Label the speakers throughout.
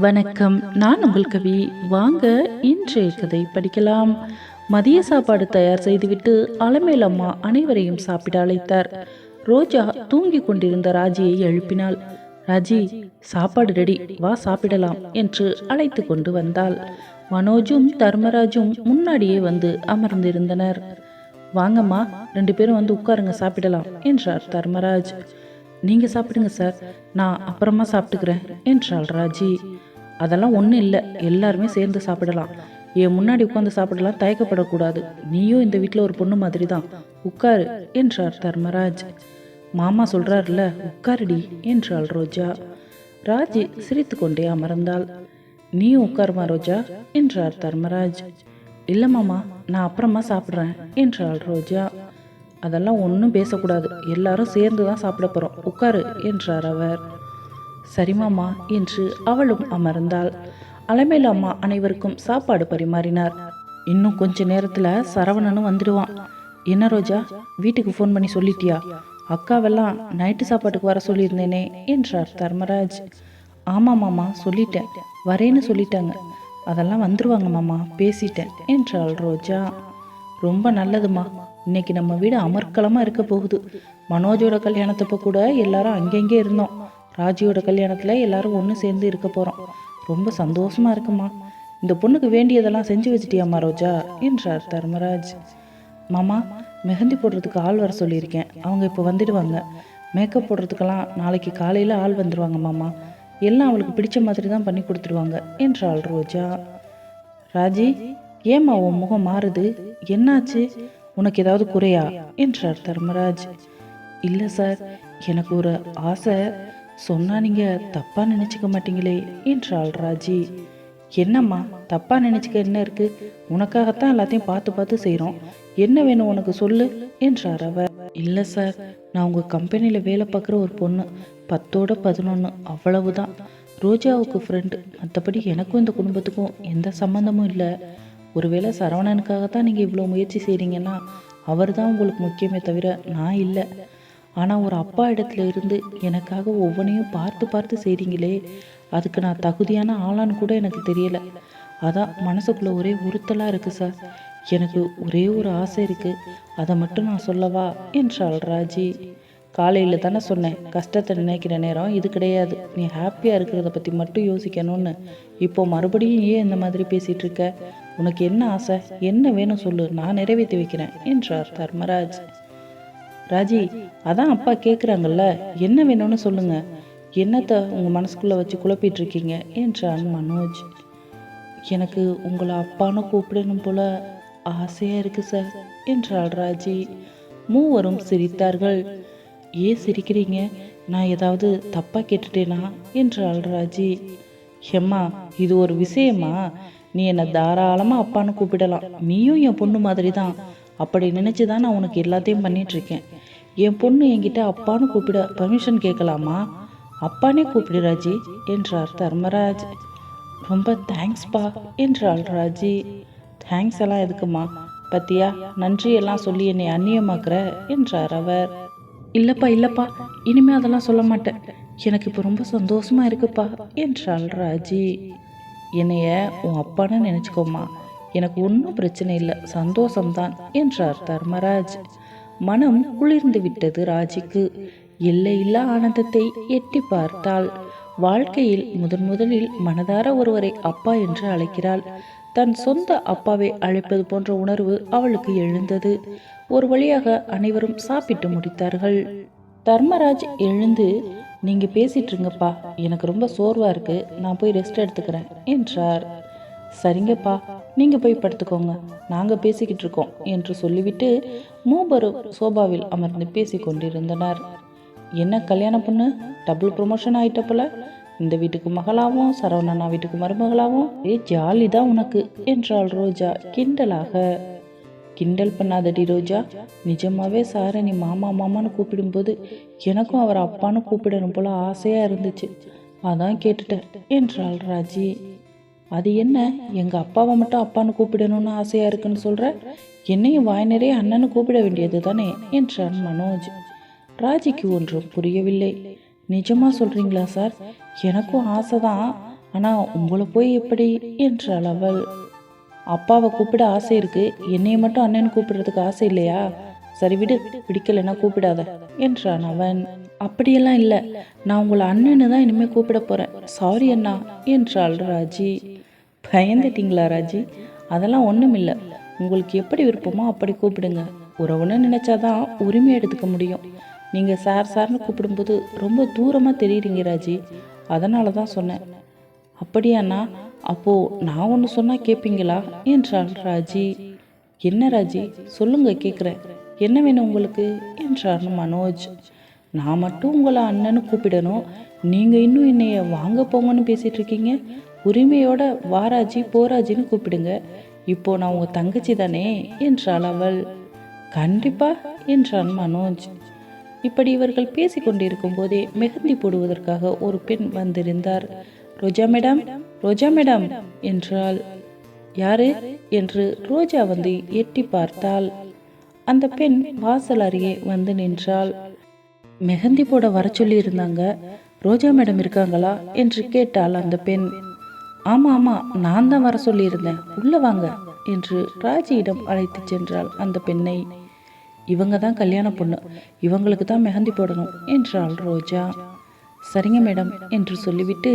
Speaker 1: வணக்கம். நான் உங்கள் கவி. வாங்க இன்றைய கதை படிக்கலாம். மதிய சாப்பாடு தயார் செய்துவிட்டு அலமேல் அம்மா அனைவரையும் சாப்பிட அழைத்தார். ரோஜா தூங்கிக் கொண்டிருந்த ராஜியை எழுப்பினாள். ராஜி சாப்பாடு ரெடி. வா சாப்பிடலாம் என்று அழைத்து கொண்டு வந்தாள். மனோஜும் தர்மராஜும் முன்னாடியே வந்து அமர்ந்திருந்தனர். வாங்கம்மா ரெண்டு பேரும் வந்து உட்காருங்க சாப்பிடலாம் என்றார் தர்மராஜ். நீங்க சாப்பிடுங்க சார். நான் அப்புறமா சாப்பிட்டுக்கிறேன் என்றாள் ராஜி. அதெல்லாம் ஒன்றும் இல்லை. எல்லாருமே சேர்ந்து சாப்பிடலாம். என் முன்னாடி உட்காந்து சாப்பிடலாம் தயக்கப்படக்கூடாது. நீயும் இந்த வீட்டில் ஒரு பொண்ணு மாதிரி தான் உட்காரு என்றார் தர்மராஜ். மாமா சொல்கிறார்ல உட்காருடி என்றாள் ரோஜா. ராஜி சிரித்துக்கொண்டே அமர்ந்தாள். நீயும் உட்காருமா ரோஜா என்றார் தர்மராஜ். இல்லை மாமா நான் அப்புறமா சாப்பிட்றேன் என்றாள் ரோஜா. அதெல்லாம் ஒன்றும் பேசக்கூடாது. எல்லாரும் சேர்ந்து தான் சாப்பிட போகிறோம் உட்காரு என்றார் அவர். சரிமாமா என்று அவளும் அமர்ந்தாள். அலைமையில் அம்மா அனைவருக்கும் சாப்பாடு பரிமாறினார். இன்னும் கொஞ்ச நேரத்தில் சரவணனும் வந்துடுவான். என்ன ரோஜா வீட்டுக்கு ஃபோன் பண்ணி சொல்லிட்டியா? அக்காவெல்லாம் நைட்டு சாப்பாட்டுக்கு வர சொல்லியிருந்தேனே என்றார் தர்மராஜ். ஆமாம் மாமா சொல்லிட்டேன். வரேன்னு சொல்லிட்டாங்க. அதெல்லாம் வந்துருவாங்க மாமா பேசிட்டேன் என்றாள் ரோஜா. ரொம்ப நல்லதுமா. இன்னைக்கு நம்ம வீடு அமர்க்கலமாக இருக்க போகுது. மனோஜோட கல்யாணத்தப்போ கூட எல்லாரும் அங்கங்கே இருந்தோம். ராஜியோட கல்யாணத்தில் எல்லாரும் ஒன்று சேர்ந்து இருக்க போகிறோம் ரொம்ப சந்தோஷமாக இருக்குமா? இந்த பொண்ணுக்கு வேண்டியதெல்லாம் செஞ்சு வச்சிட்டியாம்மா ரோஜா? என்றார் தர்மராஜ். மாமா மெஹந்தி போடுறதுக்கு ஆள் வர சொல்லியிருக்கேன். அவங்க இப்போ வந்துடுவாங்க. மேக்கப் போடுறதுக்கெல்லாம் நாளைக்கு காலையில் ஆள் வந்துடுவாங்க மாமா. எல்லாம் அவளுக்கு பிடிச்ச மாதிரி தான் பண்ணி கொடுத்துருவாங்க என்றாள் ரோஜா. ராஜி ஏம்மா உன் முகம் மாறுது? என்னாச்சு? உனக்கு ஏதாவது குறையா? என்றார் தர்மராஜ். இல்லை சார் எனக்கு ஒரு ஆசை. சொன்னா நீங்க தப்பா நினைச்சுக்க மாட்டீங்களே என்றாள் ராஜி. என்னம்மா தப்பா நினைச்சுக்க என்ன இருக்கு? உனக்காகத்தான் எல்லாத்தையும் பார்த்து பார்த்து செய்கிறோம் என்ன வேணும் உனக்கு சொல்லு என்றார் அவர். இல்லை சார் நான் உங்கள் கம்பெனியில் வேலை பார்க்குற ஒரு பொண்ணு பத்தோட பதினொன்று அவ்வளவு தான் ரோஜாவுக்கு ஃப்ரெண்டு மற்றபடி எனக்கும் இந்த குடும்பத்துக்கும் எந்த சம்மந்தமும் இல்லை. ஒருவேளை சரவணனுக்காக தான் நீங்கள் இவ்வளோ முயற்சி செய்கிறீங்கன்னா அவர் தான் உங்களுக்கு முக்கியமே தவிர நான் இல்லை. ஆனால் ஒரு அப்பா இடத்துல இருந்து எனக்காக ஒவ்வொன்றையும் பார்த்து பார்த்து செய்கிறீங்களே அதுக்கு நான் தகுதியான ஆளான்னு கூட எனக்கு தெரியலை. அதான் மனசுக்குள்ளே ஒரே உறுத்தலாக இருக்குது சார். எனக்கு ஒரே ஒரு ஆசை இருக்குது அதை மட்டும் நான் சொல்லவா? என்றாள் ராஜி. காலையில் தானே சொன்னேன் கஷ்டத்தை நினைக்கிற நேரம் இது கிடையாது. நீ ஹாப்பியாக இருக்கிறத பற்றி மட்டும் யோசிக்கணும்னு. இப்போ மறுபடியும் ஏன் இந்த மாதிரி பேசிகிட்டு இருக்க? உனக்கு என்ன ஆசை? என்ன வேணும் சொல்லு? நான் நிறைவேற்றி வைக்கிறேன் என்றார் தர்மராஜ். ராஜி அதான் அப்பா கேட்குறாங்கல்ல என்ன வேணும்னு சொல்லுங்க. என்னத்தை உங்கள் மனசுக்குள்ளே வச்சு குழப்பிட்டு இருக்கீங்க என்றான் மனோஜ். எனக்கு உங்களை அப்பான்னு கூப்பிடணும் போல ஆசையாக இருக்கு சார் என்றாள் ராஜி. மூவரும் சிரித்தார்கள். ஏன் சிரிக்கிறீங்க? நான் ஏதாவது தப்பாக கேட்டுட்டேனா? என்றாள் ராஜி. ஹெம்மா இது ஒரு விஷயமா? நீ என்னை தாராளமாக அப்பான்னு கூப்பிடலாம். நீயும் என் பொண்ணு மாதிரி தான் அப்படி நினச்சி தான் நான் உனக்கு எல்லாத்தையும் பண்ணிகிட்ருக்கேன் என் பொண்ணு என்கிட்ட அப்பான்னு கூப்பிட பர்மிஷன் கேட்கலாமா? அப்பானே கூப்பிடு ராஜி என்றார் தர்மராஜ். ரொம்ப தேங்க்ஸ்ப்பா என்றாள் ராஜி. தேங்க்ஸ் எல்லாம் எதுக்குமா? பத்தியா நன்றி எல்லாம் சொல்லி என்னை அந்நியமாக்குற என்றார் அவர். இல்லைப்பா இல்லைப்பா இனிமே அதெல்லாம் சொல்ல மாட்டேன். எனக்கு இப்போ ரொம்ப சந்தோஷமா இருக்குப்பா என்றாள் ராஜி. என்னைய உன் அப்பான்னு நினச்சிக்கோமா? எனக்கு ஒன்றும் பிரச்சனை இல்லை சந்தோஷம்தான் என்றார் தர்மராஜ். மனம் குளிர்ந்து விட்டது ராஜிக்கு. எல்லையில்லா ஆனந்தத்தை எட்டி பார்த்தாள். வாழ்க்கையில் முதன் முதலில் மனதார ஒருவரை அப்பா என்று அழைக்கிறாள். தன் சொந்த அப்பாவை அழைப்பது போன்ற உணர்வு அவளுக்கு எழுந்தது. ஒரு வழியாக அனைவரும் சாப்பிட்டு முடித்தார்கள். தர்மராஜ் எழுந்து நீங்க பேசிட்டு இருங்கப்பா எனக்கு ரொம்ப சோர்வா இருக்கு. நான் போய் ரெஸ்ட் எடுத்துக்கிறேன் என்றார். சரிங்கப்பா நீங்கள் போய் படுத்துக்கோங்க. நாங்கள் பேசிக்கிட்டு இருக்கோம் என்று சொல்லிவிட்டு மூவரும் சோபாவில் அமர்ந்து பேசி கொண்டிருந்தனர். என்ன கல்யாண பொண்ணு? டபுள் ப்ரொமோஷன் ஆயிட்ட போல. இந்த வீட்டுக்கு மகளாவும் சரவணண்ணா வீட்டுக்கு மருமகளாவும் ஏ ஜாலி தான் உனக்கு என்றாள் ரோஜா கிண்டலாக. கிண்டல் பண்ணாதடி ரோஜா. நிஜமாவே சாரை நீ மாமா மாமான்னு கூப்பிடும்போது எனக்கும் அவர் அப்பான்னு கூப்பிடணும் போல ஆசையாக இருந்துச்சு. அதான் கேட்டுட்டேன் என்றாள் ராஜி. அது என்ன? எங்கள் அப்பாவை மட்டும் அப்பான்னு கூப்பிடணும்னு ஆசையாக இருக்குன்னு சொல்கிற என்னையும் வாய் நிறைய அண்ணன்னு கூப்பிட வேண்டியது தானே? என்றான் மனோஜ். ராஜிக்கு ஒன்றும் புரியவில்லை. நிஜமாக சொல்கிறீங்களா சார்? எனக்கும் ஆசை தான் ஆனால் உங்களை போய் எப்படி? என்றாள் அவள். அப்பாவை கூப்பிட ஆசை இருக்குது என்னையை மட்டும் அண்ணன் கூப்பிடுறதுக்கு ஆசை இல்லையா? சரி விடு. பிடிக்கலைன்னா கூப்பிடாத. என்றான் அவன். அப்படியெல்லாம் இல்லை. நான் உங்களை அண்ணன்னு தான் இனிமேல் கூப்பிட போகிறேன் சாரி அண்ணா என்றாள் ராஜி. பயந்துட்டீங்களா ராஜி? அதெல்லாம் ஒன்றும் இல்லை. உங்களுக்கு எப்படி விருப்பமோ அப்படி கூப்பிடுங்க. உறவுன்னு நினச்சாதான் உரிமை எடுத்துக்க முடியும். நீங்கள் சார் சார்னு கூப்பிடும்போது ரொம்ப தூரமாக தெரியுறீங்க ராஜி. அதனால தான் சொன்னேன். அப்படியாண்ணா அப்போது நான் ஒன்று சொன்னால் கேட்பீங்களா என்றாள் ராஜி. என்ன ராஜி? சொல்லுங்க கேட்குறேன் என்ன வேணும் உங்களுக்கு? என்றார் மனோஜ். நான் மட்டும் உங்களை அண்ணன்னு கூப்பிடணும். நீங்கள் இன்னும் என்னைய வாங்க போங்கன்னு பேசிகிட்டு இருக்கீங்க. உரிமையோட வாராஜி போராஜின்னு கூப்பிடுங்க. இப்போ நான் உங்கள் தங்கச்சி தானே என்றாள் அவள். கண்டிப்பா என்றான் மனோஜ். இப்படி இவர்கள் பேசி கொண்டிருக்கும் போதே மெஹந்தி போடுவதற்காக ஒரு பெண் வந்திருந்தார். ரோஜா மேடம் ரோஜா மேடம் என்றாள். யாரு என்று ரோஜா வந்து எட்டி பார்த்தாள். அந்த பெண் வாசல் அருகே வந்து நின்றாள். மெஹந்தி போட வர சொல்லி இருந்தாங்க ரோஜா மேடம் இருக்காங்களா என்று கேட்டாள் அந்த பெண். ஆமாம் ஆமாம் நான் தான் வர சொல்லியிருந்தேன். உள்ளே வாங்க என்று ராஜியிடம் அழைத்துச் சென்றாள் அந்த பெண்ணை. இவங்க தான் கல்யாண பொண்ணு. இவங்களுக்கு தான் மெஹந்தி போடணும் என்றாள் ரோஜா. சரிங்க மேடம் என்று சொல்லிவிட்டு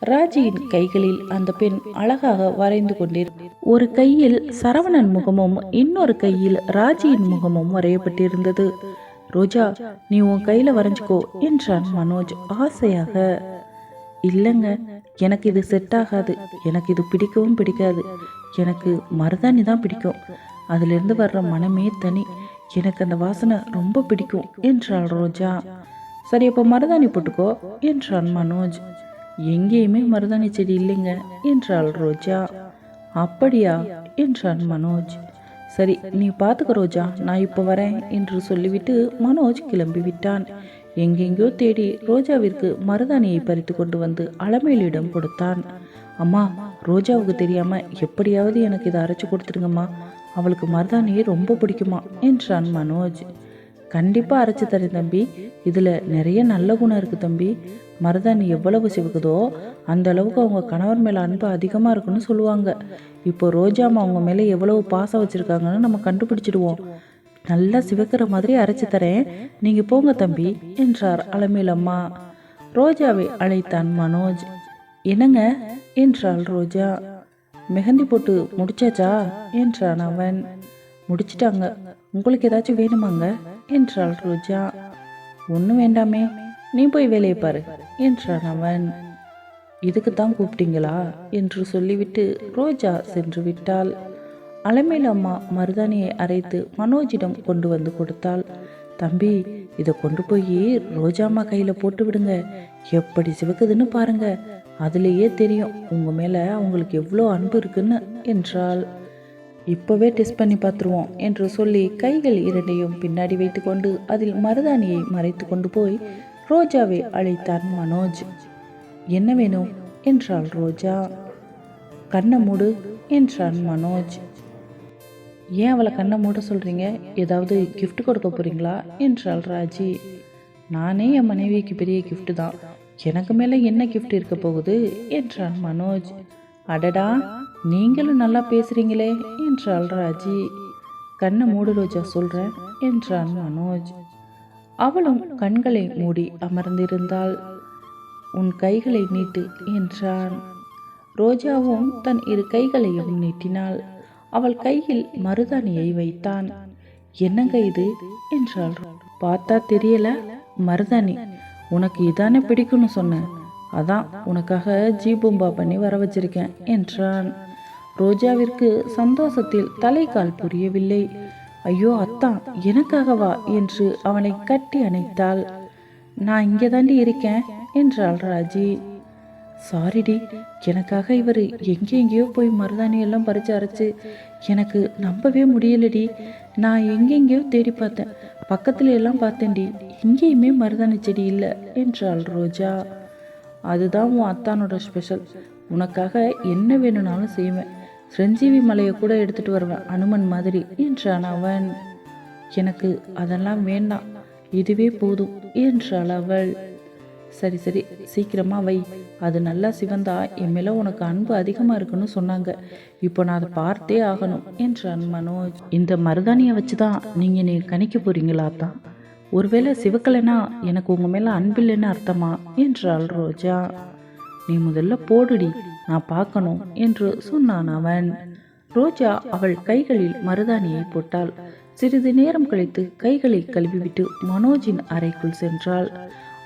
Speaker 1: ராஜியின் கைகளில் அந்த பெண் அழகாக வரைந்து கொண்டிரு ஒரு கையில் சரவணன் முகமும் இன்னொரு கையில் ராஜியின் முகமும் வரையப்பட்டிருந்தது. ரோஜா நீ உன் கையில வரைஞ்சுக்கோ என்றான் மனோஜ் ஆசையாக. இல்லைங்க எனக்கு இது செட் ஆகாது. எனக்கு இது பிடிக்கவும் பிடிக்காது. எனக்கு மருதாணி தான் பிடிக்கும். அதிலிருந்து வர்ற மனமே தனி. எனக்கு அந்த வாசனை ரொம்ப பிடிக்கும் என்றாள் ரோஜா. சரி அப்போ மருதாணி போட்டுக்கோ என்றான் மனோஜ். எங்கேயுமே மருதாணி செடி இல்லைங்க என்றாள் ரோஜா. அப்படியா? என்றான் மனோஜ். சரி நீ பார்த்துக்க ரோஜா நான் இப்போ வரேன் என்று சொல்லிவிட்டு மனோஜ் கிளம்பி விட்டான் எங்கெங்கோ தேடி ரோஜாவிற்கு மருதாணியை பறித்து கொண்டு வந்து அலமேலிடம் கொடுத்தான். அம்மா ரோஜாவுக்கு தெரியாம எப்படியாவது எனக்கு இதை அரைச்சு கொடுத்துடுங்கம்மா அவளுக்கு மருதாணியை ரொம்ப பிடிக்குமா? என்றான் மனோஜ். கண்டிப்பாக அரைச்சி தரேன் தம்பி. இதில் நிறைய நல்ல குணம் இருக்குது தம்பி. மருதாணி எவ்வளவு சிவக்குதோ அந்த அளவுக்கு அவங்க கணவர் மேலே அன்பு அதிகமாக இருக்குன்னு சொல்லுவாங்க. இப்போ ரோஜாமா அவங்க மேலே எவ்வளவு பாசம் வச்சுருக்காங்கன்னு நம்ம கண்டுபிடிச்சிடுவோம். நல்லா சிவக்கிற மாதிரி அரைச்சி தரேன். நீங்கள் போங்க தம்பி என்றார் அலமேலம்மா ரோஜாவை அழைத்தான் மனோஜ். என்னங்க? என்றாள் ரோஜா. மெஹந்தி போட்டு முடிச்சாச்சா? என்றான் அவன். முடிச்சிட்டாங்க. உங்களுக்கு ஏதாச்சும் வேணுமாங்க? என்றாள் ரோஜா. ஒன்றும் வேண்டாமே நீ போய் வேலையை பாரு என்றான் அவன். இதுக்கு தான் கூப்பிட்டீங்களா? என்று சொல்லிவிட்டு ரோஜா சென்று விட்டாள். அலமேல் அம்மா மருதாணியை அரைத்து மனோஜிடம் கொண்டு வந்து கொடுத்தாள். தம்பி இதை கொண்டு போய் ரோஜாம்மா கையில் போட்டு விடுங்க. எப்படி சிவக்குதுன்னு பாருங்க. அதுலேயே தெரியும் உங்கள் மேலே அவங்களுக்கு எவ்வளோ அன்பு இருக்குன்னு என்றாள். இப்போவே டெஸ்ட் பண்ணி பார்த்துருவோம் என்று சொல்லி கைகள் இரண்டையும் பின்னாடி வைத்துக்கொண்டு அதில் மருதாணியை மறைத்து கொண்டு போய் ரோஜாவை அழைத்தான் மனோஜ். என்ன வேணும் என்றாள் ரோஜா. கண்ணை மூடு என்றான் மனோஜ். ஏன் அவளை கண்ணை மூட சொல்கிறீங்க ஏதாவது கிஃப்ட் கொடுக்க போகிறீங்களா என்றாள் ராஜி. நானே என் மனைவிக்கு பெரிய கிஃப்ட் தான். எனக்கு மேலே என்ன கிஃப்ட் இருக்க போகுது? என்றான் மனோஜ். அடடா! நீங்களும் நல்லா பேசுறீங்களே என்றாள் ராஜி. கண்ணை மூடு ரோஜா சொல்கிறேன் என்றான் மனோஜ். அவளும் கண்களை மூடி அமர்ந்திருந்தாள். உன் கைகளை நீட்டு என்றான். ரோஜாவும் தன் இரு கைகளையும் நீட்டினாள். அவள் கையில் மருதாணியை வைத்தான். என்னங்க இது? என்றாள். பார்த்தா தெரியல மருதாணி. உனக்கு இதானே பிடிக்கும்னு சொன்னேன். அதான் உனக்காக ஜீபூம்பா பண்ணி வர வச்சிருக்கேன் என்றான். ரோஜாவிற்கு சந்தோஷத்தில் தலைக்கால் புரியவில்லை. ஐயோ அத்தான் எனக்காகவா? என்று அவனை கட்டி அணைத்தாள். நான் இங்கே தாண்டி இருக்கேன் என்றாள் ராஜி. சாரிடி எனக்காக இவர் எங்கெங்கேயோ போய் மருதாணி எல்லாம் பறிச்சு அரைச்சு எனக்கு நம்பவே முடியலடி. நான் எங்கெங்கேயோ தேடி பார்த்தேன். பக்கத்துல எல்லாம் பார்த்தேன்டி. எங்கேயுமே மருதாணி செடி இல்லை என்றாள் ரோஜா. அதுதான் உன் அத்தானோட ஸ்பெஷல். உனக்காக என்ன வேணும்னாலும் செய்வேன். சிரஞ்சீவி மலையை கூட எடுத்துட்டு வருவேன் அனுமன் மாதிரி என்றான் அவன். எனக்கு அதெல்லாம் வேண்டாம் இதுவே போதும் என்றாள் அவள். சரி சரி சீக்கிரமா வை அது நல்லா சிவந்தா என் மேல உனக்கு அன்பு அதிகமா இருக்குன்னு சொன்னாங்க. இப்போ நான் அதை பார்த்தே ஆகணும் என்றான் மனோஜ். இந்த மருதாணியை வச்சுதான் நீங்க நீ கணிக்க போறீங்களா தான் ஒருவேளை சிவக்கலைனா எனக்கு உங்க மேல அன்பில்லைன்னு அர்த்தமா? என்றாள் ரோஜா. நீ முதல்ல போடுடி நான் பார்க்கணும் என்று சொன்னான் அவன். ரோஜா அவள் கைகளில் மருதாணியை போட்டாள். சிறிது நேரம் கழித்து கைகளை கழுவிவிட்டு மனோஜின் அறைக்குள் சென்றாள்.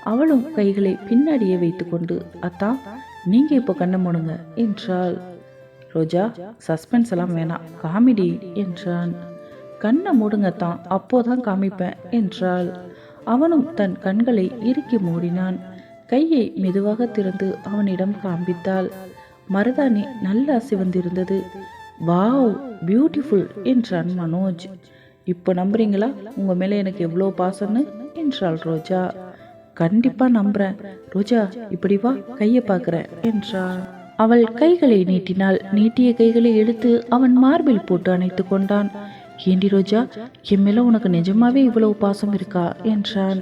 Speaker 1: அவளும் கைகளை பின்னாடியே வைத்துக்கொண்டு அத்தா நீங்க இப்போ கண்ணை மூடுங்க என்றாள். ரோஜா சஸ்பென்ஸ் எல்லாம் வேணாம் காமெடி என்றான். கண்ணை மூடுங்கத்தான் அப்போதான் காமிப்பேன் என்றாள். அவனும் தன் கண்களை இறுக்கி மூடினான். கையை மெதுவாக திறந்து அவனிடம் காண்பித்தாள். மருதாணி நல்லா சிவந்திருந்தது வாவ் பியூட்டிஃபுல் என்றான் மனோஜ். இப்போ நம்புறீங்களா? உங்கள் மேலே எனக்கு எவ்வளோ பாசம்னு? என்றாள் ரோஜா. கண்டிப்பாக நம்புறேன். ரோஜா இப்படி வா கையை பார்க்குறேன் என்றாள். அவள் கைகளை நீட்டினாள். நீட்டிய கைகளை எடுத்து அவன் மார்பில் போட்டு அணைத்து கொண்டான். ஏண்டி ரோஜா என் மேலே உனக்கு நிஜமாவே இவ்வளவு பாசம் இருக்கா? என்றான்.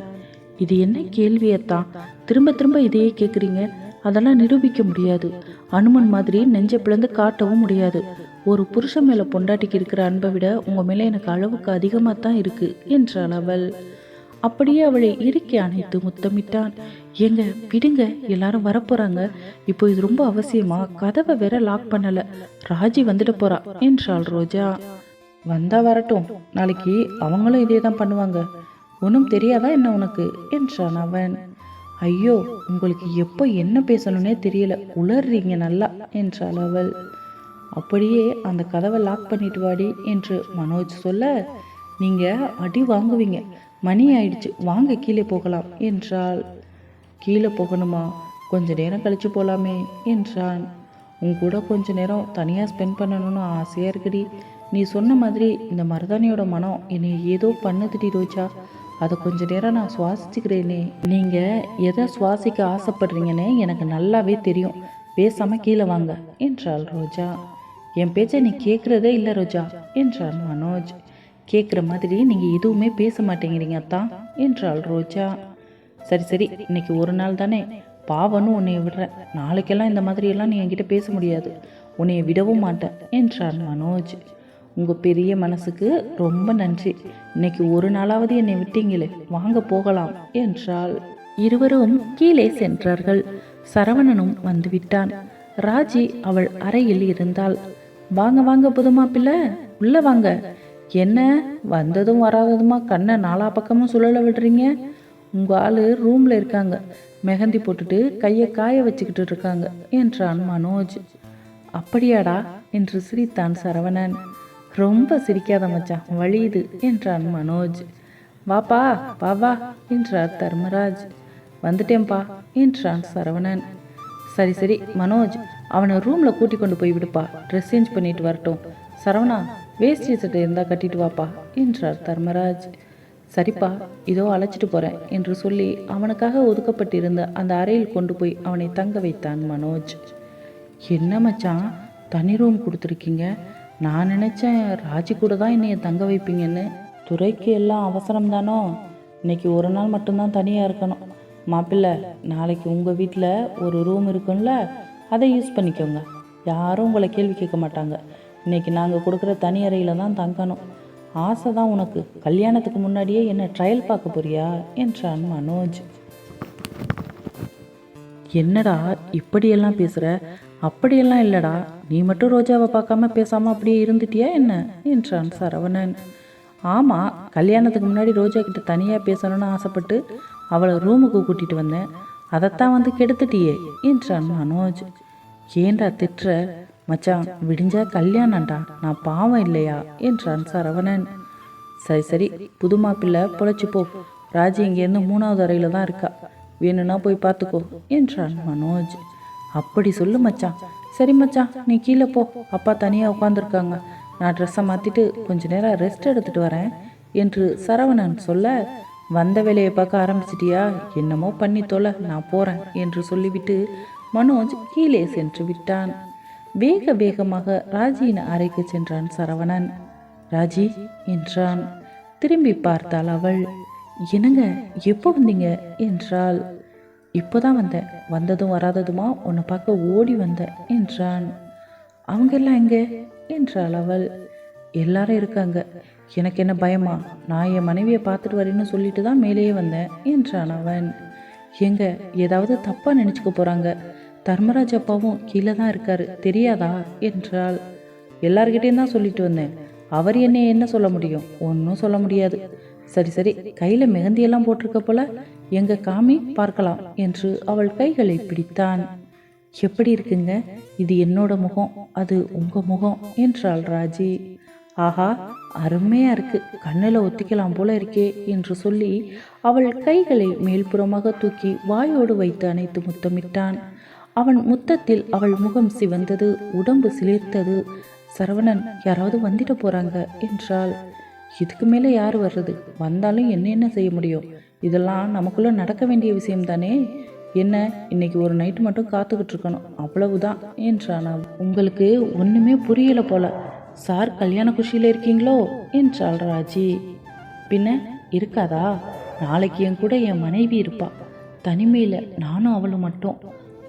Speaker 1: இது என்ன கேள்வியத்தான். திரும்ப திரும்ப இதையே கேட்குறீங்க அதெல்லாம் நிரூபிக்க முடியாது. அனுமன் மாதிரி நெஞ்ச பிளந்து காட்டவும் முடியாது. ஒரு புருஷன் மேல பொண்டாட்டிக்கு இருக்கிற அன்பை விட உங்க மேல எனக்கு அளவுக்கு அதிகமாக தான் இருக்கு என்றாள் அவள். அப்படியே அவளை இறுக்கி அணைத்து முத்தமிட்டான். எங்க விடுங்க எல்லாரும் வரப்போறாங்க. இப்போ இது ரொம்ப அவசியமா? கதவை வேற லாக் பண்ணல. ராஜி வந்துட்டு போறா என்றாள் ரோஜா. வந்தா வரட்டும். நாளைக்கு அவங்களும் இதே தான் பண்ணுவாங்க. ஒன்றும் தெரியாதா என்ன உனக்கு? என்றான் அவன். ஐயோ உங்களுக்கு எப்போ என்ன பேசணும்னே தெரியல. உளர்றீங்க நல்லா என்றாள் அவள். அப்படியே அந்த கதவை லாக் பண்ணிட்டு வாடி என்று மனோஜ் சொல்ல நீங்க அடி வாங்குவீங்க. மணி ஆயிடுச்சு வாங்க கீழே போகலாம் என்றாள். கீழே போகணுமா? கொஞ்ச நேரம் கழிச்சு போகலாமே என்றான். உன் கூட கொஞ்ச நேரம் தனியாக ஸ்பெண்ட் பண்ணணும்னு ஆசையாக இருக்குடி. நீ சொன்ன மாதிரி இந்த மருதானியோட மனம் என்னை ஏதோ பண்ணுதுடி ரோஜா அதை கொஞ்ச நேரம் நான் சுவாசிச்சுக்கிறேனே. நீங்கள் எதை சுவாசிக்க ஆசைப்படுறீங்கன்னு எனக்கு நல்லாவே தெரியும். பேசாமல் கீழே வாங்க என்றாள் ரோஜா. என் பேச்சை நீ கேட்குறதே இல்லை ரோஜா என்றாள் மனோஜ். கேட்குற மாதிரி நீங்கள் எதுவுமே பேச மாட்டேங்கிறீங்க தான் என்றாள் ரோஜா. சரி சரி இன்னைக்கு ஒரு நாள் தானே. பாவன்னு உன்னைய விடுறேன் நாளைக்கெல்லாம் இந்த மாதிரியெல்லாம் நீ என்கிட்ட பேச முடியாது. உன்னைய விடவும் மாட்டேன் என்றார் மனோஜ். உங்கள் பெரிய மனசுக்கு ரொம்ப நன்றி. இன்னைக்கு ஒரு நாளாவது என்னை விட்டீங்களே வாங்க போகலாம் என்றாள். இருவரும் கீழே சென்றார்கள். சரவணனும் வந்துவிட்டான். ராஜி அவள் அறையில் இருந்தாள். வாங்க வாங்க புதுமா பிள்ளை உள்ள வாங்க. என்ன வந்ததும் வராததுமா கண்ணை நாலா பக்கமும் சுழல விடுறீங்க? உங்க ஆளு ரூம்ல இருக்காங்க. மெஹந்தி போட்டுட்டு கையை காய வச்சுக்கிட்டு இருக்காங்க என்றான் மனோஜ். அப்படியாடா? என்று சிரித்தான் சரவணன். ரொம்ப சிரிக்காத மச்சான். வழியுது என்றான் மனோஜ். வாப்பா வா வா என்றார் தர்மராஜ். வந்துட்டேன்பா என்றான் சரவணன். சரி சரி மனோஜ் அவனை ரூமில் கூட்டி கொண்டு போய் விடுப்பா. ட்ரெஸ் சேஞ்ச் பண்ணிட்டு வரட்டும். சரவணா வேஷ்டி சட்டை இருந்தால் கட்டிட்டு வாப்பா என்றார் தர்மராஜ். சரிப்பா இதோ அழைச்சிட்டு போகிறேன் என்று சொல்லி அவனுக்காக ஒதுக்கப்பட்டிருந்த அந்த அறையில் கொண்டு போய் அவனை தங்க வைத்தான் மனோஜ். என்ன மச்சான் தனி ரூம் கொடுத்துருக்கீங்க? நான் நினச்சேன் ராஜி கூட தான் என்னைய தங்க வைப்பீங்கன்னு. துறைக்கு எல்லாம் அவசரம் தானோ? இன்னைக்கு ஒரு நாள் மட்டும்தான் தனியாக இருக்கணும். மாப்பிள்ளை நாளைக்கு உங்கள் வீட்டில் ஒரு ரூம் இருக்கும்ல அதை யூஸ் பண்ணிக்கோங்க. யாரும் உங்களை கேள்வி கேட்க மாட்டாங்க. இன்னைக்கு நாங்கள் கொடுக்குற தனி அறையில் தான் தங்கணும். ஆசை தான் உனக்கு. கல்யாணத்துக்கு முன்னாடியே என்ன ட்ரையல் பார்க்க போறியா? என்றான் மனோஜ். என்னடா இப்படியெல்லாம் பேசுகிற அப்படியெல்லாம் இல்லைடா. நீ மட்டும் ரோஜாவை பார்க்காம பேசாமல் அப்படியே இருந்துட்டியா என்ன? என்றான் சரவணன். ஆமாம் கல்யாணத்துக்கு முன்னாடி ரோஜா கிட்ட தனியாக பேசணும்னு ஆசைப்பட்டு அவளை ரூமுக்கு கூட்டிகிட்டு வந்தேன். அதைத்தான் வந்து கெடுத்துட்டியே என்றான் மனோஜ். ஏண்டா திட்டுற? மச்சான் விடிஞ்சா கல்யாணம்டா. நான் பாவம் இல்லையா? என்றான் சரவணன். சரி சரி புது மாப்பிள்ளை பொழைச்சி போ. ராஜி இங்கேருந்து மூணாவது அறையில் தான் இருக்கா. வேணும்னா போய் பார்த்துக்கோ என்றான் மனோஜ். அப்படி சொல்லு மச்சான் சரி மச்சான் நீ கீழே போ. அப்பா தனியாக உட்காந்துருக்காங்க நான் ட்ரெஸ்ஸை மாற்றிட்டு கொஞ்ச நேரம் ரெஸ்ட் எடுத்துட்டு வரேன் என்று சரவணன் சொல்ல வந்த வேலையை பார்க்க ஆரம்பிச்சிட்டியா? என்னமோ பண்ணி தொலை. நான் போகிறேன் என்று சொல்லிவிட்டு மனோஜ் கீழே சென்று விட்டான். வேக வேகமாக ராஜியின் அறைக்கு சென்றான் சரவணன். ராஜி என்றான். திரும்பி பார்த்தாள் அவள். என்னங்க? எப்போ வந்தீங்க? என்றாள். இப்போதான் வந்தேன் வந்ததும் வராததுமா? உன்னை பார்க்க ஓடி வந்தேன் என்றான். அவங்க எல்லாம் எங்கே? என்றாள் அவள். எல்லாரும் இருக்காங்க. எனக்கு என்ன பயமா? நான் என் மனைவியை பார்த்துட்டு வரேன்னு சொல்லிட்டு தான் மேலேயே வந்தேன் என்றான் அவன். எங்க? ஏதாவது தப்பாக நினச்சிக்க போகிறாங்க தர்மராஜ் அப்பாவும் கீழே தான் இருக்காரு. தெரியாதா? என்றாள். எல்லார்கிட்டேயும் தான் சொல்லிட்டு வந்தேன். அவர் என்னை என்ன சொல்ல முடியும்? ஒன்றும் சொல்ல முடியாது. சரி சரி. கையில் மெஹந்தியெல்லாம் போட்டிருக்க போல எங்க காமி பார்க்கலாம் என்று அவள் கைகளை பிடித்தான். எப்படி இருக்குங்க? இது என்னோட முகம். அது உங்க முகம் என்றாள் ராஜி. ஆஹா அருமையா இருக்கு. கண்ணில் ஒத்திக்கலாம் போல இருக்கே என்று சொல்லி அவள் கைகளை மேல்புறமாக தூக்கி வாயோடு வைத்து அணைத்து முத்தமிட்டான். அவன் முத்தத்தில் அவள் முகம் சிவந்தது உடம்பு சிலிர்த்தது. சரவணன் யாராவது வந்துட்டு போறாங்க என்றாள். இதுக்கு மேலே யார் வர்றது? வந்தாலும் என்ன என்ன செய்ய முடியும்? இதெல்லாம் நமக்குள்ள நடக்க வேண்டிய விஷயம் தானே? என்ன இன்னைக்கு ஒரு நைட்டு மட்டும் காத்துக்கிட்டு இருக்கணும். அவ்வளவுதான் என்றான் உங்களுக்கு ஒன்றுமே புரியலை போல. சார் கல்யாண குஷியில் இருக்கீங்களோ? என்றாள் ராஜி. பின்ன இருக்காதா? நாளைக்கு என் கூட என் மனைவி இருப்பா. தனிமையில் நானும் அவளும் மட்டும்.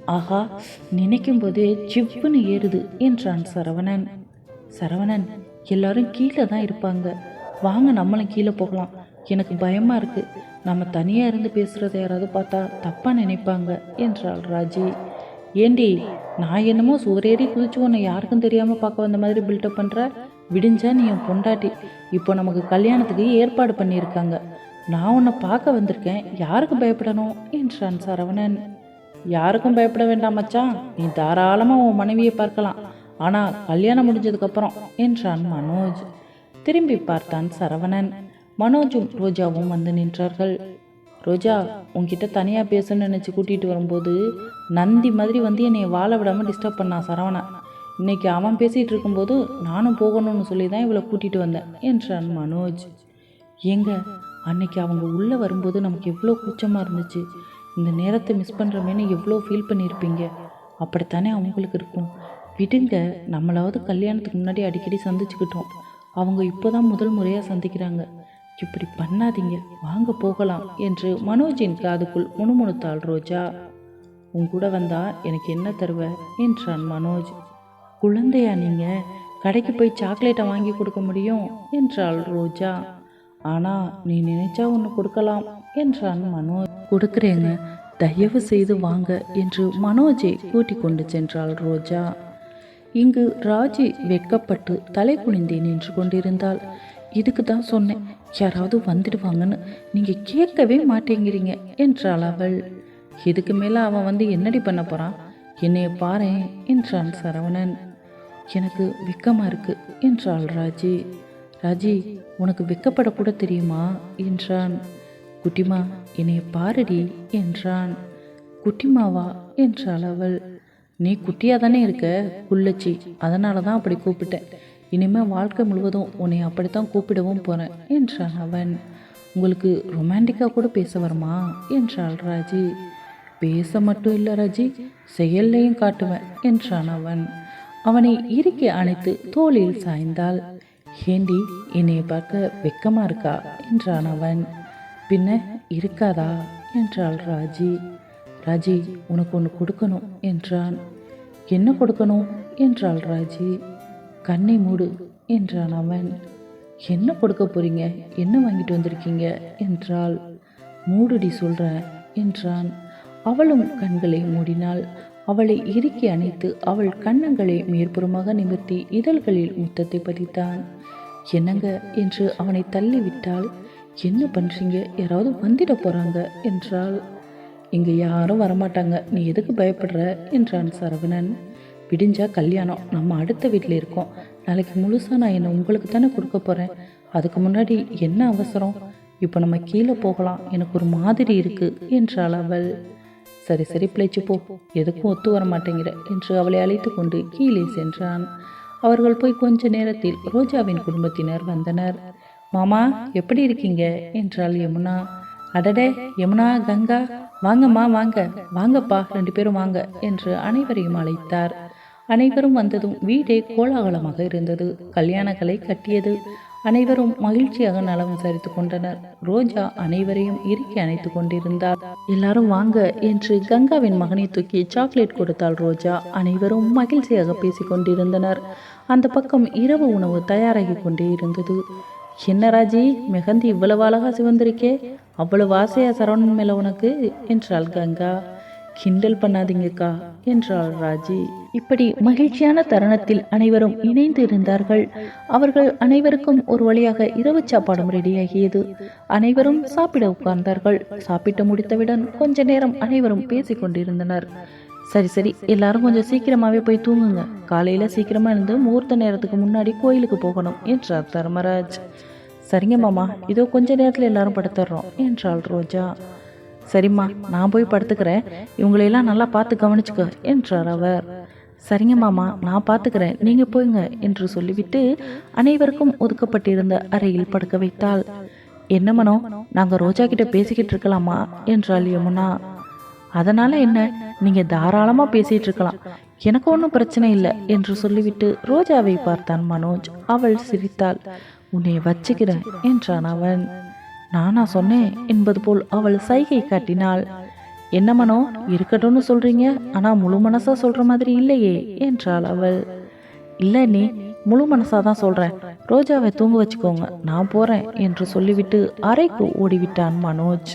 Speaker 1: ஆஹா நினைக்கும் போதே சிப்புன்னு ஏறுது என்றான் சரவணன். சரவணன் எல்லாரும் கீழே தான் இருப்பாங்க. வாங்க நம்மளும் கீழே போகலாம். எனக்கு பயமாக இருக்குது நம்ம தனியாக இருந்து பேசுகிறத யாராவது பார்த்தா தப்பாக நினைப்பாங்க என்றாள் ராஜி. ஏண்டி நான் என்னமோ சுவரேறி குதிச்சு உன்னை யாருக்கும் தெரியாமல் பார்க்க வந்த மாதிரி பில்டப் பண்ணுற விடிஞ்சா நீ என் பொண்டாட்டி. இப்போ நமக்கு கல்யாணத்துக்கு ஏற்பாடு பண்ணியிருக்காங்க. நான் உன்னை பார்க்க வந்திருக்கேன். யாருக்கு பயப்படணும்? என்றான் சரவணன். யாருக்கும் பயப்பட வேண்டாம் மச்சான். நீ தாராளமாக உன் மனைவியை பார்க்கலாம். ஆனால் கல்யாணம் முடிஞ்சதுக்கப்புறம் என்றான் மனோஜ். திரும்பி பார்த்தான் சரவணன். மனோஜும் ரோஜாவும் வந்து நின்றார்கள். ரோஜா உன்கிட்ட தனியாக பேசணும்னு நினச்சி கூட்டிகிட்டு வரும்போது நந்தி மாதிரி வந்து என்னை வாழ விடாமல் டிஸ்டர்ப் பண்ணான் சரவணன் இன்னைக்கு அவன் பேசிகிட்டு இருக்கும்போது நானும் போகணும்னு சொல்லி தான் இவளை கூட்டிகிட்டு வந்தேன் என்றான் மனோஜ். ஏங்க அன்னைக்கு அவங்க உள்ளே வரும்போது நமக்கு எவ்வளோ கூச்சமாக இருந்துச்சு. இந்த நேரத்தை மிஸ் பண்ணுறமேனு எவ்வளோ ஃபீல் பண்ணியிருப்பீங்க. அப்படித்தானே அவங்களுக்கு இருக்கும். விடுங்க நம்மளாவது கல்யாணத்துக்கு முன்னாடி அடிக்கடி சந்திச்சுக்கிட்டோம். அவங்க இப்போதான் முதல் முறையாக சந்திக்கிறாங்க. இப்படி பண்ணாதீங்க வாங்க போகலாம் என்று மனோஜின் காதுக்குள் முணுமுணுத்தாள் ரோஜா. உன் கூட வந்தா எனக்கு என்ன தருவ? என்றான் மனோஜ். குழந்தையா நீங்க? கடைக்கு போய் சாக்லேட்டை வாங்கி கொடுக்க முடியும்? என்றாள் ரோஜா. ஆனா நீ நினைச்சா ஒன்று கொடுக்கலாம் என்றான் மனோஜ். கொடுக்குறேங்க தயவு செய்து வாங்க என்று மனோஜை கூட்டிக் கொண்டு சென்றாள் ரோஜா. இங்கு ராஜி வெட்கப்பட்டு தலை குனிந்தே நின்று கொண்டிருந்தாள். இதுக்கு தான் சொன்னேன். யாராவது வந்துடுவாங்கன்னு. நீங்க கேட்கவே மாட்டேங்கிறீங்க என்றாள் அவள். இதுக்கு மேல அவன் வந்து என்னடி பண்ண போறான்? என்னைய பாரேன் என்றான் சரவணன். எனக்கு வெக்கமா இருக்கு என்றாள் ராஜி. ராஜி உனக்கு வெக்கப்படக்கூட தெரியுமா? என்றான். குட்டிமா என்னைய பாரடி என்றான். குட்டிமாவா? என்றாள் அவள். நீ குட்டியாக தானே இருக்க? குள்ளச்சி. அதனால தான் அப்படி கூப்பிட்டேன். இனிமேல் வாழ்க்கை முழுவதும் உன்னை அப்படித்தான் கூப்பிடவும் போகிறேன் என்றான் அவன். உங்களுக்கு ரொமான்டிக்காக கூட பேச வருமா? என்றாள் ராஜி. பேச மட்டும் இல்லை ராஜி செயல்லையும் காட்டுவேன் என்றான் அவன். அவனை இறுக்கி அணைத்து தோளில் சாய்ந்தாள். ஹேண்டி என்னைய பார்க்க வெக்கமாக இருக்கா? என்றான் அவன். பின்ன இருக்காதா? என்றாள் ராஜி. ராஜி உனக்கு ஒன்று கொடுக்கணும் என்றான். என்ன கொடுக்கணும்? என்றாள் ராஜி. கண்ணை மூடு என்றான் அவன். என்ன கொடுக்க போறீங்க? என்ன வாங்கிட்டு வந்திருக்கீங்க? என்றாள். மூடுடி சொல்றேன் என்றான். அவளும் கண்களை மூடினாள். அவளை இறுக்கி அணைத்து அவள் கன்னங்களை மேற்புறமாக நிமிர்த்தி இதழ்களில் முத்தத்தை பதித்தான். என்னங்க? என்று அவனை தள்ளிவிட்டாள். என்ன பண்ணுறீங்க யாராவது வந்துட போகிறாங்க என்றாள். இங்கே யாரும் வரமாட்டாங்க. நீ எதுக்கு பயப்படுற? என்றான் சரவணன். விடிஞ்சா கல்யாணம். நம்ம அடுத்த வீட்டில் இருக்கோம். நாளைக்கு முழுசாக நான் என்னை உங்களுக்கு தானே கொடுக்க போகிறேன் அதுக்கு முன்னாடி என்ன அவசரம்? இப்போ நம்ம கீழே போகலாம். எனக்கு ஒரு மாதிரி இருக்குது என்றாள் அவள். சரி சரி பிழைச்சு போ. எதுக்கும் ஒத்து வர மாட்டேங்கிற என்று அவளை அழைத்து கொண்டு கீழே சென்றான். அவர்கள் போய் கொஞ்ச நேரத்தில் ரோஜாவின் குடும்பத்தினர் வந்தனர். மாமா எப்படி இருக்கீங்க? என்றாள் யமுனா. அடடே யமுனா கங்கா வாங்கம்மா வாங்க. வாங்கப்பா ரெண்டு பேரும் வாங்க என்று அனைவரையும் அழைத்தார். அனைவரும் வந்ததும் வீடே கோலாகலமாக இருந்தது. கல்யாண கலை கட்டியது. அனைவரும் மகிழ்ச்சியாக நலம் விசாரித்து கொண்டனர். ரோஜா அனைவரையும் இறுக்கி அணைத்து கொண்டிருந்தார். எல்லாரும் வாங்க என்று கங்காவின் மகனை தூக்கி சாக்லேட் கொடுத்தாள் ரோஜா. அனைவரும் மகிழ்ச்சியாக பேசிக் கொண்டிருந்தனர். அந்த பக்கம் இரவு உணவு தயாராகி கொண்டே இருந்தது. என்ன ராஜி மெகந்தி இவ்வளவு அழகாக சிவந்திருக்கே? அவ்வளவு ஆசையா சரவணன் மேல உனக்கு? என்றாள் கங்கா. கிண்டல் பண்ணாதீங்கக்கா என்றாள் ராஜி. இப்படி மகிழ்ச்சியான தருணத்தில் அனைவரும் இணைந்து இருந்தார்கள். அவர்கள் அனைவருக்கும் ஒரு வழியாக இரவு சாப்பாடும் ரெடியாகியது. அனைவரும் சாப்பிட உட்கார்ந்தார்கள். சாப்பிட்டு முடித்தவுடன் கொஞ்ச நேரம் அனைவரும் பேசிக் கொண்டிருந்தனர். சரி சரி எல்லாரும் கொஞ்சம் சீக்கிரமாவே போய் தூங்குங்க. காலையில சீக்கிரமா இருந்து முகூர்த்த நேரத்துக்கு முன்னாடி கோயிலுக்கு போகணும் என்றார் தர்மராஜ். சரிங்க மாமா இதோ கொஞ்ச நேரத்தில் எல்லாரும் படுத்துடுறோம் என்றாள் ரோஜா. சரிம்மா நான் போய் படுத்துக்கிறேன். இவங்களையெல்லாம் நல்லா பார்த்து கவனிச்சுக்க என்றார் அவர். சரிங்க மாமா நான் பார்த்துக்கிறேன் நீங்க போய்ங்க என்று சொல்லிவிட்டு அனைவருக்கும் ஒதுக்கப்பட்டிருந்த அறையில் படுக்க வைத்தாள். என்ன மனோ நாங்க ரோஜா கிட்ட பேசிக்கிட்டு இருக்கலாமா என்றாள் யமுனா. அதனால என்ன நீங்க தாராளமா பேசிட்டு இருக்கலாம் எனக்கு ஒன்றும் பிரச்சனை இல்லை என்று சொல்லிவிட்டு ரோஜாவை பார்த்தான் மனோஜ். அவள் சிரித்தாள். உன்னை வச்சுக்கிறேன் என்றான் அவன். நானா சொன்னேன் என்பது போல் அவள் சைகை காட்டினாள். என்ன மனோ இருக்கட்டும்னு சொல்றீங்க ஆனா முழு மனசா சொல்ற மாதிரி இல்லையே என்றாள் அவள். இல்ல நீ முழு மனசா தான் சொல்றேன். ரோஜாவை தூங்க வச்சுக்கோங்க நான் போறேன் என்று சொல்லிவிட்டு அறைக்கு ஓடிவிட்டான் மனோஜ்.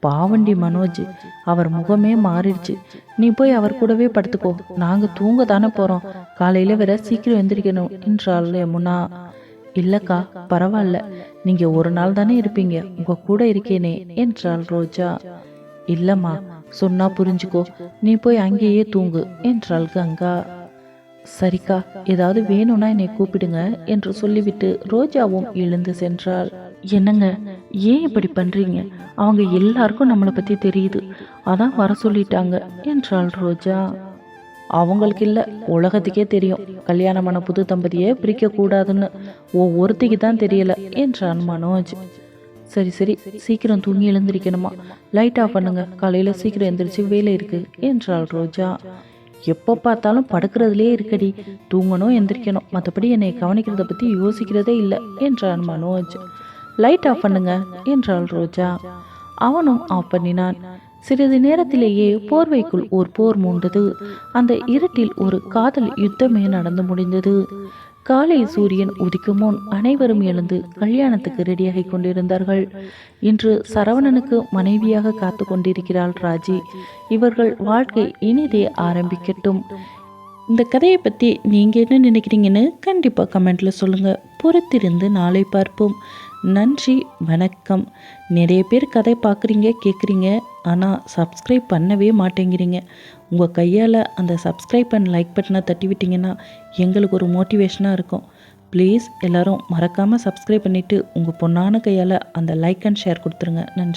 Speaker 1: பாவண்டி மனோஜ் அவர் முகமே மாறிடுச்சு. நீ போய் அவர் கூடவே படுத்துக்கோ. நாங்க தூங்க தானே போறோம். காலையில வேற சீக்கிரம் எந்திரிக்கணும் என்றாள் யமுனா. இல்லக்கா பரவாயில்ல. நீங்க ஒரு நாள் தானே இருப்பீங்க. உங்க கூட இருக்கேனே என்றாள் ரோஜா. இல்லம்மா சொன்னா புரிஞ்சுக்கோ. நீ போய் அங்கேயே தூங்கு என்றாள் கங்கா. சரிக்கா ஏதாவது வேணும்னா என்னை கூப்பிடுங்க என்று சொல்லிவிட்டு ரோஜாவும் எழுந்து சென்றாள். என்னங்க ஏன் இப்படி பண்றீங்க? அவங்க எல்லாருக்கும் நம்மளை பத்தி தெரியுது. அதான் வர சொல்லிட்டாங்க என்றாள் ரோஜா. அவங்களுக்கு இல்லை உலகத்துக்கே தெரியும். கல்யாணமான புது தம்பதியை பிரிக்க கூடாதுன்னு. ஒவ்வொருத்திக்கு தான் தெரியல என்றான் மனோஜ். சரி சரி சீக்கிரம் தூங்கி எழுந்திருக்கணுமா? லைட் ஆஃப் பண்ணுங்க. காலையில் சீக்கிரம் எழுந்திரிச்சு வேலை இருக்கு என்றாள் ரோஜா. எப்போ பார்த்தாலும் படுக்கிறதுலே இருக்கடி. தூங்கணும் எந்திரிக்கணும். மற்றபடி என்னை கவனிக்கிறத பற்றி யோசிக்கிறதே இல்லை என்றான் மனோஜ். லைட் ஆஃப் பண்ணுங்க என்றாள் ரோஜா. அவனும் ஆஃப் பண்ணினான். சிறிது நேரத்திலேயே போர்வைக்குள் ஒரு போர் மூண்டது. அந்த இருட்டில் ஒரு காதல் யுத்தமே நடந்து முடிந்தது. காலை சூரியன் உதிக்கும் முன் அனைவரும் எழுந்து கல்யாணத்துக்கு ரெடியாகி கொண்டிருந்தார்கள். இன்று சரவணனுக்கு மனைவியாக காத்து கொண்டிருக்கிறாள் ராஜி. இவர்கள் வாழ்க்கை இனிதே ஆரம்பிக்கட்டும். இந்த கதையை பற்றி நீங்கள் என்ன நினைக்கிறீங்கன்னு கண்டிப்பாக கமெண்ட்டில் சொல்லுங்கள் பொறுத்திருந்து நாளை பார்ப்போம். நன்றி வணக்கம். நிறைய பேர் கதை பார்க்குறீங்க கேட்குறீங்க ஆனால் சப்ஸ்கிரைப் பண்ணவே மாட்டேங்கிறீங்க. உங்கள் கையால் அந்த சப்ஸ்கிரைப் அண்ட் லைக் பட்டனை தட்டி விட்டிங்கன்னா எங்களுக்கு ஒரு மோட்டிவேஷனாக இருக்கும். ப்ளீஸ் எல்லோரும் மறக்காமல் சப்ஸ்கிரைப் பண்ணிவிட்டு உங்கள் பொண்ணான கையால் அந்த லைக் அண்ட் ஷேர் கொடுத்துருங்க. நன்றி.